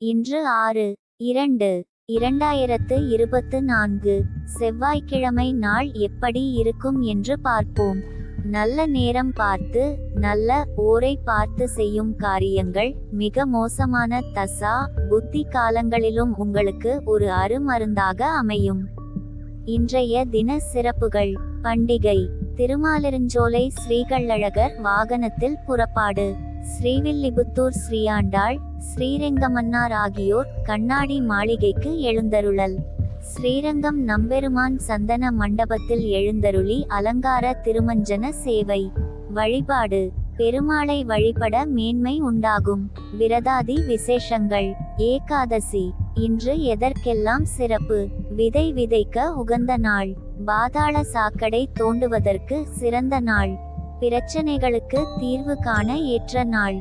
இன்று ஆறு இரண்டு இரண்டாயிரத்து இருபத்து நான்கு செவ்வாய்க்கிழமை நாள் எப்படி இருக்கும் என்று பார்ப்போம். நல்ல நேரம் பார்த்து நல்ல ஓரை பார்த்து செய்யும் காரியங்கள் மிக மோசமான தசா புத்தி காலங்களிலும் உங்களுக்கு ஒரு அருமருந்தாக அமையும். இன்றைய தின சிறப்புகள் பண்டிகை திருமாலிருஞ்சோலை ஸ்ரீகள்ளழகர் வாகனத்தில் புறப்பாடு. ஸ்ரீவில்லிபுத்தூர் ஸ்ரீயாண்டாள் ஸ்ரீரங்கமன்னார் ஆகியோர் கண்ணாடி மாளிகைக்கு எழுந்தருளல். ஸ்ரீரங்கம் நம்பெருமான் சந்தன மண்டபத்தில் எழுந்தருளி அலங்கார திருமஞ்சன சேவை. வழிபாடு. பெருமாளை வழிபட மேன்மை உண்டாகும். விரதாதி விசேஷங்கள். ஏகாதசி. இன்று எதற்கெல்லாம் சிறப்பு? விதை விதைக்க உகந்த நாள். பாதாள சாக்கடை தோண்டுவதற்கு சிறந்த நாள். பிரச்சனைகளுக்கு தீர்வு காண ஏற்ற நாள்.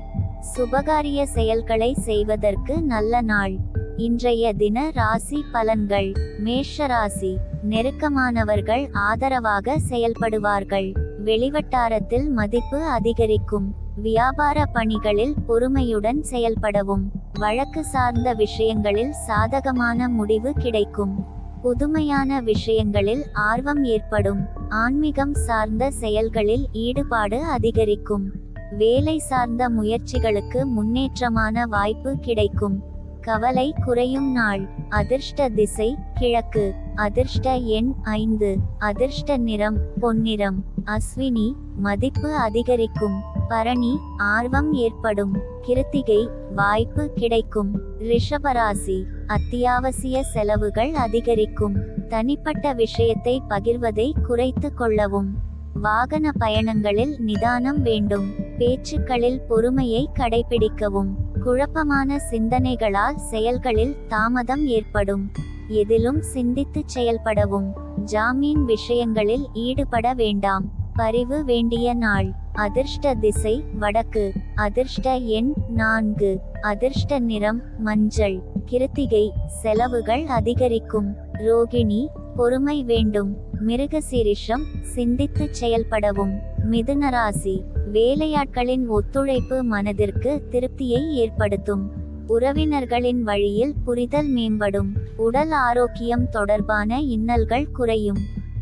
சுபகாரிய செயல்களை செய்வதற்கு நல்ல நாள். இன்றைய தின ராசி பலன்கள். மேஷ ராசி நெருக்கமானவர்கள் ஆதரவாக செயல்படுவார்கள். வெளிவட்டாரத்தில் மதிப்பு அதிகரிக்கும். வியாபார பணிகளில் பொறுமையுடன் செயல்படவும். வழக்கு சார்ந்த விஷயங்களில் சாதகமான முடிவு கிடைக்கும். புதுமையான விஷயங்களில் ஆர்வம் ஏற்படும். ஆன்மீகம் சார்ந்த செயல்களில் ஈடுபாடு அதிகரிக்கும். வேலை சார்ந்த முயற்சிகளுக்கு முன்னேற்றமான வாய்ப்பு கிடைக்கும். கவலை குறையும் நாள். அதிர்ஷ்ட திசை கிழக்கு. அதிர்ஷ்ட எண் ஐந்து. அதிர்ஷ்ட நிறம் பொன்னிறம். அஸ்வினி மதிப்பு அதிகரிக்கும். பரணி ஆர்வம் ஏற்படும். கிருத்திகை வாய்ப்பு கிடைக்கும். ரிஷபராசி அத்தியாவசிய செலவுகள் அதிகரிக்கும். தனிப்பட்ட விஷயத்தை பகிர்வதை குறைத்து கொள்ளவும். வாகன பயணங்களில் நிதானம் வேண்டும். பேச்சுக்களில் பொறுமையை கடைபிடிக்கவும். குழப்பமான சிந்தனைகளால் செயல்களில் தாமதம் ஏற்படும். எதிலும் சிந்தித்து செயல்படவும். ஜாமீன் விஷயங்களில் ஈடுபட வேண்டாம். பரிவு வேண்டிய நாள். அதிர்ஷ்ட திசை வடக்கு. அதிர்ஷ்ட எண் நான்கு. அதிர்ஷ்ட நிறம் மஞ்சள். கிருத்திகை செலவுகள் அதிகரிக்கும். ரோகிணி பொறுமை வேண்டும். மிருகசீரிஷம் சிந்தித்து செயல்படவும். மிதுனராசி வேலையாட்களின் ஒத்துழைப்பு மனதிற்கு திருப்தியை ஏற்படுத்தும். உறவினர்களின் வழியில் புரிதல் மேம்படும். உடல் ஆரோக்கியம் தொடர்பான இன்னல்கள் குறையும்.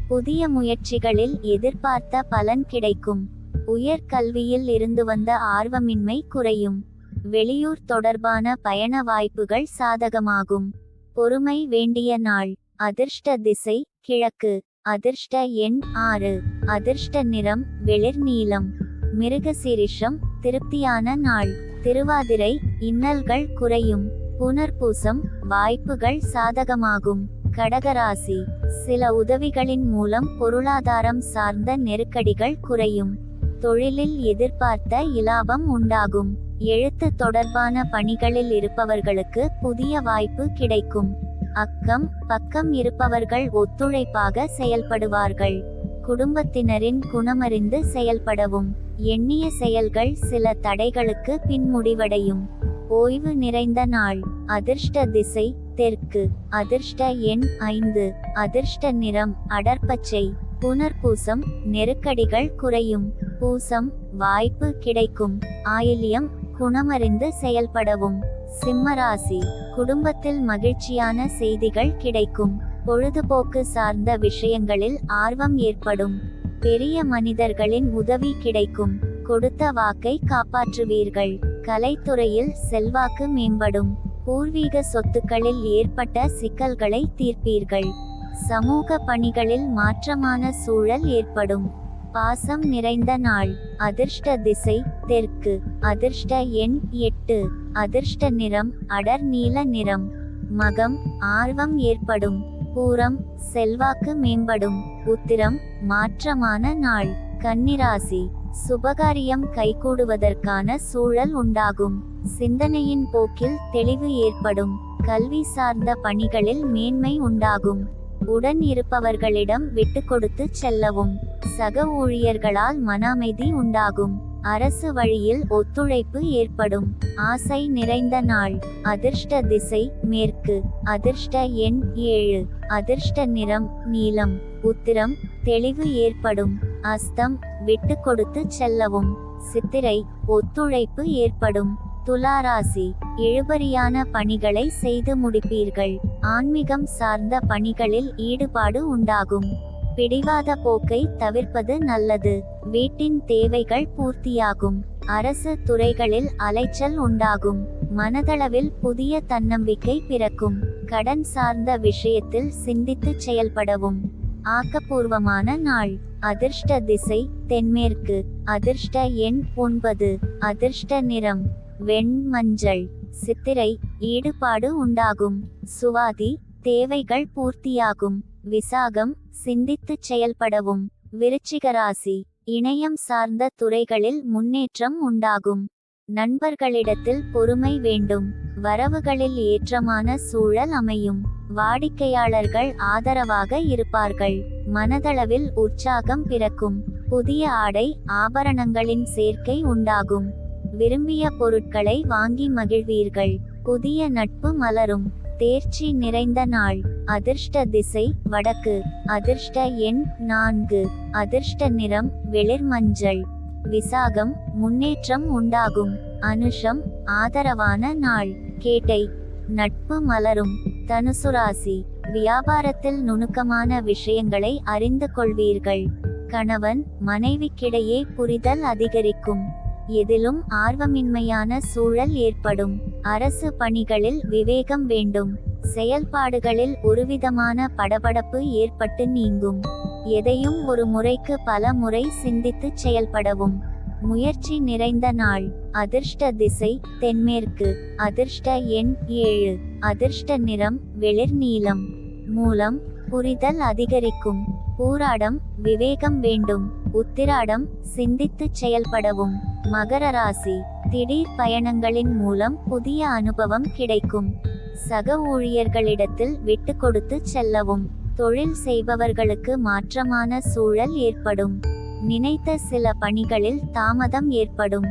புதிய முயற்சிகளில் எதிர்பார்த்த பலன் கிடைக்கும். உயர் கல்வியில் இருந்து வந்த ஆர்வமின்மை குறையும். வெளியூர் தொடர்பான பயண வாய்ப்புகள் சாதகமாகும். பொறுமை வேண்டிய நாள். அதிர்ஷ்ட திசை கிழக்கு. அதிர்ஷ்ட எண் ஆறு. அதிர்ஷ்ட நிறம் வெளிர் நீலம் மிருகசீரிஷம் திருப்தியான நாள். திருவாதிரை இன்னல்கள் குறையும். புனர்பூசம் வாய்ப்புகள் சாதகமாகும். கடகராசி. சில உதவிகளின் மூலம் பொருளாதாரம் சார்ந்த நெருக்கடிகள் குறையும். தொழிலில் எதிர்பார்த்த இலாபம் உண்டாகும். எழுத்து தொடர்பான பணிகளில் இருப்பவர்களுக்கு புதிய வாய்ப்பு கிடைக்கும். அக்கம் பக்கம் இருப்பவர்கள் ஒத்துழைப்பாக செயல்படுவார்கள். குடும்பத்தினரின் குணமறிந்து செயல்படவும். எண்ணிய செயல்கள் சில தடைகளுக்கு பின்முடிவடையும் ஓய்வு நிறைந்த நாள். அதிர்ஷ்ட திசை தெற்கு. அதிர்ஷ்ட எண் ஐந்து. அதிர்ஷ்ட நிறம் அடர்பச்சை புனர்பூசம் நெருக்கடிகள் குறையும். பூசம் வாய்ப்பு கிடைக்கும். ஆயிலியம் குணமறிந்து செயல்படவும். சிம்மராசி குடும்பத்தில் மகிழ்ச்சியான செய்திகள் கிடைக்கும். பொழுதுபோக்கு சார்ந்த விஷயங்களில் ஆர்வம் ஏற்படும். பெரிய மனிதர்களின் உதவி கிடைக்கும். கொடுத்த வாக்கை காப்பாற்றுவீர்கள். கலைத்துறையில் செல்வாக்கு மேம்படும். பூர்வீக சொத்துக்களில் ஏற்பட்ட சிக்கல்களை தீர்ப்பீர்கள். சமூக பணிகளில் மாற்றமான சூழல் ஏற்படும். பாசம் நிறைந்த நாள். அதிர்ஷ்ட திசை தெற்கு. அதிர்ஷ்ட எண் எட்டு. அதிர்ஷ்ட நிறம் அடர் நீல நிறம். மகம் ஆர்வம் ஏற்படும். பூரம் செல்வாக்கு மேம்படும். உத்திரம் மாற்றமான நாள். கன்னிராசி. சுபகாரியம் கைகூடுவதற்கான சூழல் உண்டாகும். சிந்தனையின் போக்கில் தெளிவு ஏற்படும். கல்வி சார்ந்த பணிகளில் மேன்மை உண்டாகும். உடன் இருப்பவர்களிடம் விட்டு கொடுத்து செல்லவும். சக ஊழியர்களால் மன அமைதி உண்டாகும். அரசு வழியில் ஒத்துழைப்பு ஏற்படும். ஆசை நிறைந்த நாள். அதிர்ஷ்ட திசை மேற்கு. அதிர்ஷ்ட எண் ஏழு. அதிர்ஷ்ட நிறம் நீலம். உத்திரம் தெளிவு ஏற்படும். அஸ்தம் விட்டு கொடுத்து செல்லவும். சித்திரை ஒத்துழைப்பு ஏற்படும். துளாராசி இழுபறியான பணிகளை செய்து முடிப்பீர்கள். ஆன்மீகம் சார்ந்த பணிகளில் ஈடுபாடு உண்டாகும். பிடிவாத போக்கை தவிர்ப்பது நல்லது. வீட்டின் தேவைகள் பூர்த்தியாகும். அரசு துறைகளில் அலைச்சல் உண்டாகும். மனதளவில் புதிய தன்னம்பிக்கை பிறக்கும். கடன் சார்ந்த விஷயத்தில் சிந்தித்து செயல்படவும். ஆக்கப்பூர்வமான நாள். அதிர்ஷ்ட திசை தென்மேற்கு. அதிர்ஷ்ட எண் ஒன்பது. அதிர்ஷ்ட நிறம். வெண் மஞ்சள் சித்திரை. ஈடுபாடு உண்டாகும். சுவாதி. தேவைகள் பூர்த்தியாகும். விசாகம் சிந்தித்துச் செயல்படவும். விருச்சிகராசி இணையம் சார்ந்த துறைகளில் முன்னேற்றம் உண்டாகும். நண்பர்களிடத்தில் பொறுமை வேண்டும். வரவுகளில் ஏற்றமான சூழல் அமையும். வாடிக்கையாளர்கள் ஆதரவாக இருப்பார்கள். மனதளவில் உற்சாகம் பிறக்கும். புதிய ஆடை ஆபரணங்களின் சேர்க்கை உண்டாகும். விரும்பிய பொருட்களை வாங்கி மகிழ்வீர்கள். புதிய நட்பு மலரும். தேர்ச்சி நிறைந்த நாள். அதிர்ஷ்ட திசை வடக்கு. அதிர்ஷ்ட எண் நான்கு. அதிர்ஷ்ட நிறம் வெளிர் மஞ்சள் விசாகம் முன்னேற்றம் உண்டாகும். அனுஷம் ஆதரவான நாள். கேட்டை நட்பு மலரும். தனுசுராசி வியாபாரத்தில் நுணுக்கமான விஷயங்களை அறிந்து கொள்வீர்கள். கணவன் மனைவிக்கிடையே புரிதல் அதிகரிக்கும். எதிலும் ஆர்வமின்மையான சூழல் ஏற்படும். அரசு பணிகளில் விவேகம் வேண்டும். செயல்பாடுகளில் ஒருவிதமான படபடப்பு ஏற்பட்டு நீங்கும். எதையும் ஒரு முறைக்கு பல முறை சிந்தித்து செயல்படவும். முயற்சி நிறைந்த நாள். அதிர்ஷ்ட திசை தென்மேற்கு. அதிர்ஷ்ட எண் ஏழு. அதிர்ஷ்ட நிறம் வெளிர் நீளம். மூலம் புரிதல் அதிகரிக்கும். பூராடம் விவேகம் வேண்டும். உத்திராடம் சிந்தித்துச் செயல்படவும். மகர ராசி. திடீர் பயணங்களின் மூலம் புதிய அனுபவம் கிடைக்கும். சக ஊழியர்களிடத்தில் விட்டு கொடுத்து செல்லவும். தொழில் செய்பவர்களுக்கு மாற்றமான சூழல் ஏற்படும். நினைத்த சில பணிகளில் தாமதம் ஏற்படும்.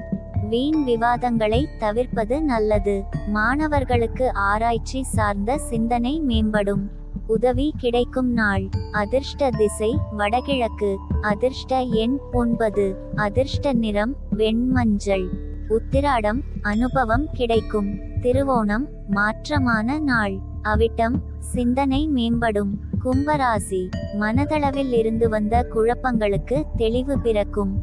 வீண் விவாதங்களை தவிர்ப்பது நல்லது. மாணவர்களுக்கு ஆராய்ச்சி சார்ந்த சிந்தனை மேம்படும். உதவி கிடைக்கும் நாள். அதிர்ஷ்ட திசை வடகிழக்கு. அதிர்ஷ்ட எண் ஒன்பது. அதிர்ஷ்ட நிறம் வெண்மஞ்சள். உத்திராடம் அனுபவம் கிடைக்கும். திருவோணம் மாற்றமான நாள். அவிட்டம் சிந்தனை மேம்படும். கும்பராசி மனதளவில் இருந்து வந்த குழப்பங்களுக்கு தெளிவு பிறக்கும்.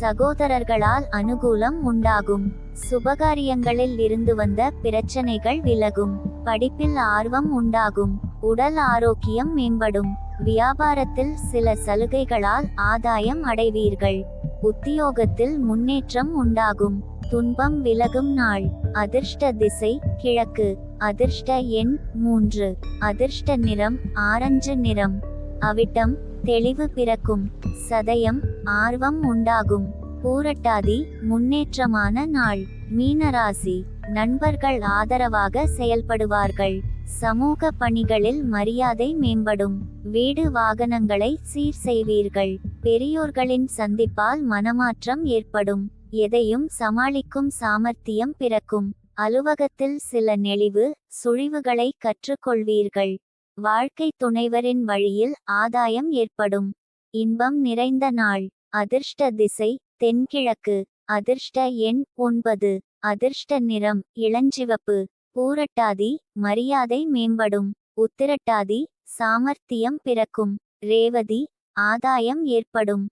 சகோதரர்களால் அனுகூலம் உண்டாகும். சுபகாரியங்களில் இருந்து வந்த பிரச்சனைகள் விலகும். படிப்பில் ஆர்வம் உண்டாகும். உடல் ஆரோக்கியம் மேம்படும். வியாபாரத்தில் சில சலுகைகளால் ஆதாயம் அடைவீர்கள். உத்தியோகத்தில் முன்னேற்றம் உண்டாகும். துன்பம் விலகும் நாள். அதிர்ஷ்ட திசை கிழக்கு. அதிர்ஷ்ட எண் மூன்று. அதிர்ஷ்ட நிறம் ஆரஞ்சு நிறம். அவிட்டம் தெளிவு பிறக்கும். சதயம் ஆர்வம் உண்டாகும். பூரட்டாதி முன்னேற்றமான நாள். மீனராசி நண்பர்கள் ஆதரவாக செயல்படுவார்கள். சமூக பணிகளில் மரியாதை மேம்படும். வீடு வாகனங்களை சீர் செய்வீர்கள். பெரியோர்களின் சந்திப்பால் மனமாற்றம் ஏற்படும். எதையும் சமாளிக்கும் சாமர்த்தியம் பிறக்கும். அலுவகத்தில் சில நெளிவு சுழிவுகளை கற்றுக்கொள்வீர்கள். வாழ்க்கை துணைவரின் வழியில் ஆதாயம் ஏற்படும். இன்பம் நிறைந்த நாள். அதிர்ஷ்ட திசை தென்கிழக்கு. அதிர்ஷ்ட எண் ஒன்பது. அதிர்ஷ்ட நிறம் இளஞ்சிவப்பு. பூரட்டாதி மரியாதை மேம்படும். உத்திரட்டாதி சாமர்த்தியம் பிறக்கும். ரேவதி ஆதாயம் ஏற்படும்.